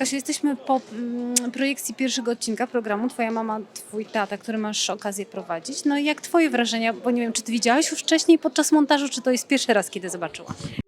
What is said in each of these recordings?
Kasiu, jesteśmy po mm, projekcji pierwszego odcinka programu Twoja mama, twój tata, który masz okazję prowadzić. No i jak twoje wrażenia, bo nie wiem, czy ty widziałaś już wcześniej podczas montażu, czy to jest pierwszy raz, kiedy zobaczyłaś?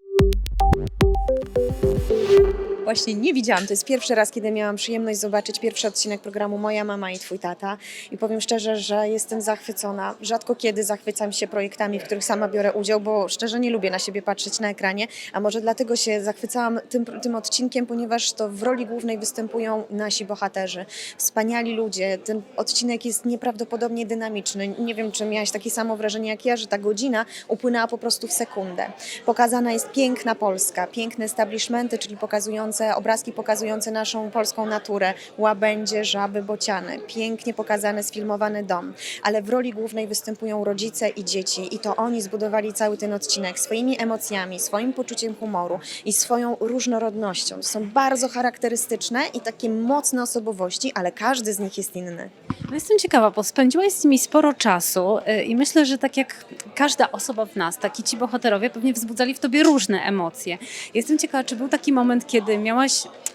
Właśnie nie widziałam. To jest pierwszy raz, kiedy miałam przyjemność zobaczyć pierwszy odcinek programu Moja mama i twój tata. I powiem szczerze, że jestem zachwycona. Rzadko kiedy zachwycam się projektami, w których sama biorę udział, bo szczerze nie lubię na siebie patrzeć na ekranie. A może dlatego się zachwycałam tym, tym odcinkiem, ponieważ to w roli głównej występują nasi bohaterzy. Wspaniali ludzie. Ten odcinek jest nieprawdopodobnie dynamiczny. Nie wiem, czy miałaś takie samo wrażenie jak ja, że ta godzina upłynęła po prostu w sekundę. Pokazana jest piękna Polska, piękne establishmenty, czyli pokazujące obrazki pokazujące naszą polską naturę, łabędzie, żaby, bociany, pięknie pokazany, sfilmowany dom, ale w roli głównej występują rodzice i dzieci i to oni zbudowali cały ten odcinek swoimi emocjami, swoim poczuciem humoru i swoją różnorodnością. Są bardzo charakterystyczne i takie mocne osobowości, ale każdy z nich jest inny. No jestem ciekawa, bo spędziłaś z nimi sporo czasu y, i myślę, że tak jak każda osoba w nas, taki ci bohaterowie pewnie wzbudzali w tobie różne emocje. Jestem ciekawa, czy był taki moment, kiedy miałaś,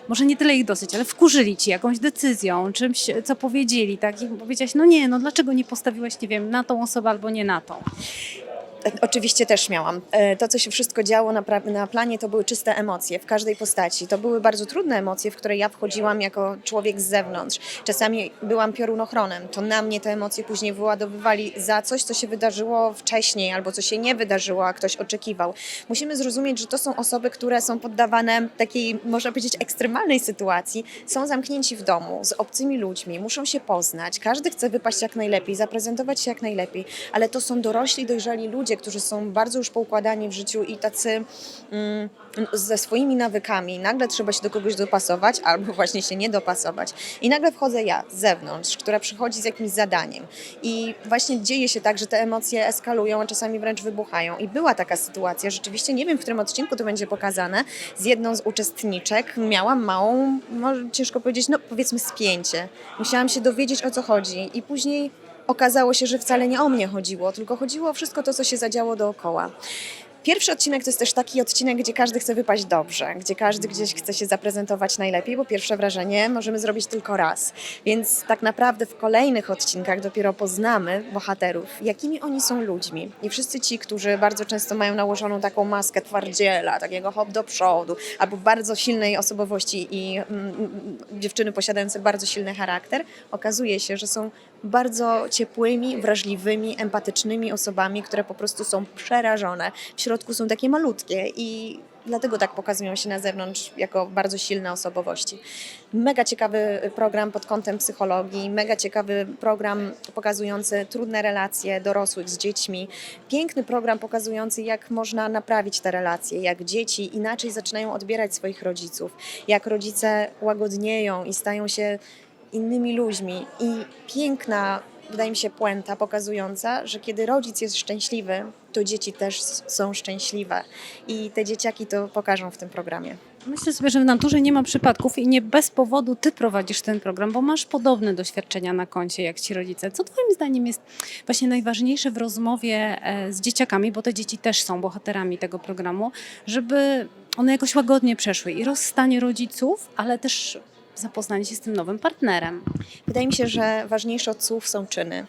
może nie tyle ich dosyć, ale wkurzyli ci jakąś decyzją, czymś, co powiedzieli, tak? I powiedziałaś, no nie, no dlaczego nie postawiłaś, nie wiem, na tą osobę albo nie na tą? Oczywiście też miałam. E, To, co się wszystko działo na, na planie, to były czyste emocje w każdej postaci. To były bardzo trudne emocje, w które ja wchodziłam jako człowiek z zewnątrz. Czasami byłam piorunochronem. To na mnie te emocje później wyładowywali za coś, co się wydarzyło wcześniej albo co się nie wydarzyło, a ktoś oczekiwał. Musimy zrozumieć, że to są osoby, które są poddawane takiej, można powiedzieć, ekstremalnej sytuacji. Są zamknięci w domu z obcymi ludźmi, muszą się poznać. Każdy chce wypaść jak najlepiej, zaprezentować się jak najlepiej, ale to są dorośli, dojrzali ludzie, którzy są bardzo już poukładani w życiu i tacy mm, ze swoimi nawykami. Nagle trzeba się do kogoś dopasować albo właśnie się nie dopasować. I nagle wchodzę ja z zewnątrz, która przychodzi z jakimś zadaniem. I właśnie dzieje się tak, że te emocje eskalują, a czasami wręcz wybuchają. I była taka sytuacja, rzeczywiście nie wiem, w którym odcinku to będzie pokazane, z jedną z uczestniczek miałam małą, może ciężko powiedzieć, no powiedzmy spięcie. Musiałam się dowiedzieć o co chodzi i później okazało się, że wcale nie o mnie chodziło, tylko chodziło o wszystko to, co się zadziało dookoła. Pierwszy odcinek to jest też taki odcinek, gdzie każdy chce wypaść dobrze, gdzie każdy gdzieś chce się zaprezentować najlepiej, bo pierwsze wrażenie możemy zrobić tylko raz. Więc tak naprawdę w kolejnych odcinkach dopiero poznamy bohaterów, jakimi oni są ludźmi. I wszyscy ci, którzy bardzo często mają nałożoną taką maskę twardziela, takiego hop do przodu, albo bardzo silnej osobowości i mm, mm, dziewczyny posiadające bardzo silny charakter, okazuje się, że są bardzo ciepłymi, wrażliwymi, empatycznymi osobami, które po prostu są przerażone. W środku są takie malutkie i dlatego tak pokazują się na zewnątrz jako bardzo silne osobowości. Mega ciekawy program pod kątem psychologii, mega ciekawy program pokazujący trudne relacje dorosłych z dziećmi. Piękny program pokazujący, jak można naprawić te relacje, jak dzieci inaczej zaczynają odbierać swoich rodziców, jak rodzice łagodnieją i stają się innymi ludźmi. I piękna, wydaje mi się, puenta pokazująca, że kiedy rodzic jest szczęśliwy, to dzieci też są szczęśliwe. I te dzieciaki to pokażą w tym programie. Myślę sobie, że w naturze nie ma przypadków i nie bez powodu ty prowadzisz ten program, bo masz podobne doświadczenia na koncie jak ci rodzice. Co twoim zdaniem jest właśnie najważniejsze w rozmowie e, z dzieciakami, bo te dzieci też są bohaterami tego programu, żeby one jakoś łagodnie przeszły i rozstanie rodziców, ale też zapoznanie się z tym nowym partnerem. Wydaje mi się, że ważniejsze od słów są czyny.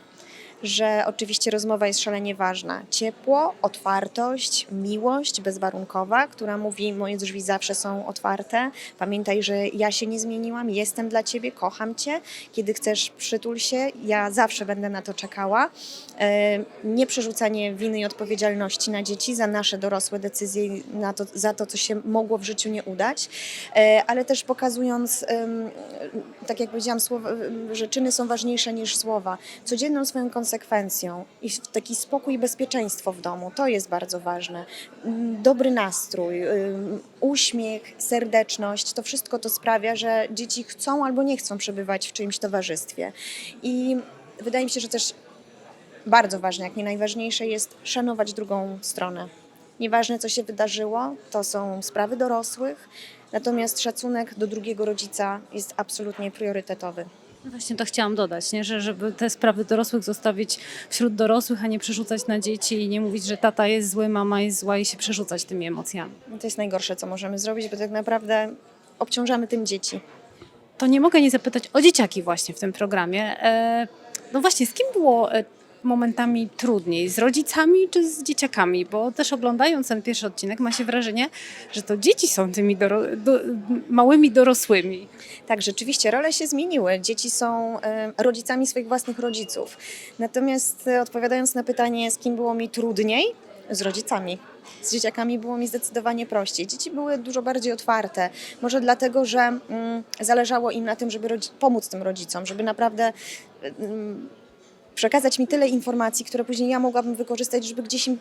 Że oczywiście rozmowa jest szalenie ważna. Ciepło, otwartość, miłość bezwarunkowa, która mówi: Moje drzwi zawsze są otwarte. Pamiętaj, że ja się nie zmieniłam, jestem dla ciebie, kocham cię. Kiedy chcesz, przytul się, ja zawsze będę na to czekała. E, Nie przerzucanie winy i odpowiedzialności na dzieci za nasze dorosłe decyzje, na to, za to, co się mogło w życiu nie udać, E, ale też pokazując, tak jak powiedziałam, słowa, że czyny są ważniejsze niż słowa. Codzienną swoją konsekwencją i taki spokój i bezpieczeństwo w domu, to jest bardzo ważne. Mm, Dobry nastrój, uśmiech, serdeczność, to wszystko to sprawia, że dzieci chcą albo nie chcą przebywać w czyimś towarzystwie. I wydaje mi się, że też bardzo ważne, jak nie najważniejsze jest szanować drugą stronę. Nieważne, co się wydarzyło, to są sprawy dorosłych, natomiast szacunek do drugiego rodzica jest absolutnie priorytetowy. No Właśnie to chciałam dodać, nie? Że, żeby te sprawy dorosłych zostawić wśród dorosłych, a nie przerzucać na dzieci i nie mówić, że tata jest zły, mama jest zła i się przerzucać tymi emocjami. I To jest najgorsze, co możemy zrobić, bo tak naprawdę obciążamy tym dzieci. to nie mogę nie zapytać o dzieciaki właśnie w tym programie. E, No właśnie, z kim było e, momentami trudniej? Z rodzicami czy z dzieciakami? Bo też oglądając ten pierwszy odcinek ma się wrażenie, że to dzieci są tymi doro- do, małymi dorosłymi. Tak, rzeczywiście role się zmieniły. Dzieci są rodzicami swoich własnych rodziców. Natomiast e, odpowiadając na pytanie, z kim było mi trudniej? Z rodzicami. Z dzieciakami było mi zdecydowanie prościej. Dzieci były dużo bardziej otwarte. Może dlatego, że mm, zależało im na tym, żeby pomóc tym rodzicom, żeby naprawdę mm, przekazać mi tyle informacji, które później ja mogłabym wykorzystać, żeby gdzieś im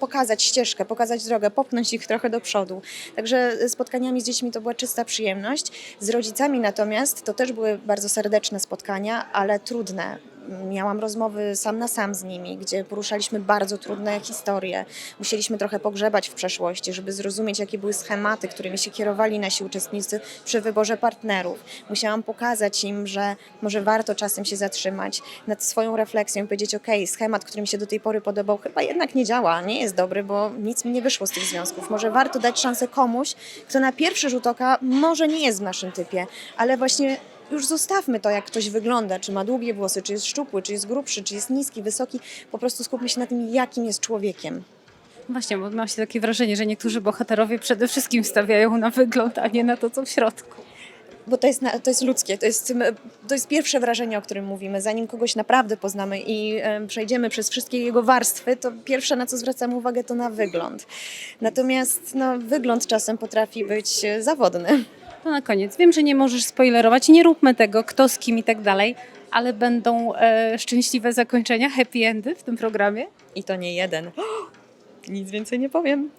pokazać ścieżkę, pokazać drogę, popchnąć ich trochę do przodu. Także spotkaniami z dziećmi to była czysta przyjemność. Z rodzicami natomiast to też były bardzo serdeczne spotkania, ale trudne. Miałam rozmowy sam na sam z nimi, gdzie poruszaliśmy bardzo trudne historie. Musieliśmy trochę pogrzebać w przeszłości, żeby zrozumieć, jakie były schematy, którymi się kierowali nasi uczestnicy przy wyborze partnerów. Musiałam pokazać im, że może warto czasem się zatrzymać nad swoją refleksją i powiedzieć: OK, schemat, który mi się do tej pory podobał, chyba jednak nie działa, nie jest dobry, bo nic mi nie wyszło z tych związków. Może warto dać szansę komuś, kto na pierwszy rzut oka może nie jest w naszym typie, ale właśnie już zostawmy to, jak ktoś wygląda, czy ma długie włosy, czy jest szczupły, czy jest grubszy, czy jest niski, wysoki. Po prostu skupmy się na tym, jakim jest człowiekiem. Właśnie, bo ma się takie wrażenie, że niektórzy bohaterowie przede wszystkim stawiają na wygląd, a nie na to, co w środku. Bo to jest, to jest ludzkie, to jest, to jest pierwsze wrażenie, o którym mówimy. Zanim kogoś naprawdę poznamy i em, przejdziemy przez wszystkie jego warstwy, to pierwsze, na co zwracamy uwagę, to na wygląd. Natomiast no, wygląd czasem potrafi być e, zawodny. To na koniec. Wiem, że nie możesz spoilerować, nie róbmy tego, kto z kim i tak dalej, ale będą e, szczęśliwe zakończenia, happy endy w tym programie. I to nie jeden. Nic więcej nie powiem.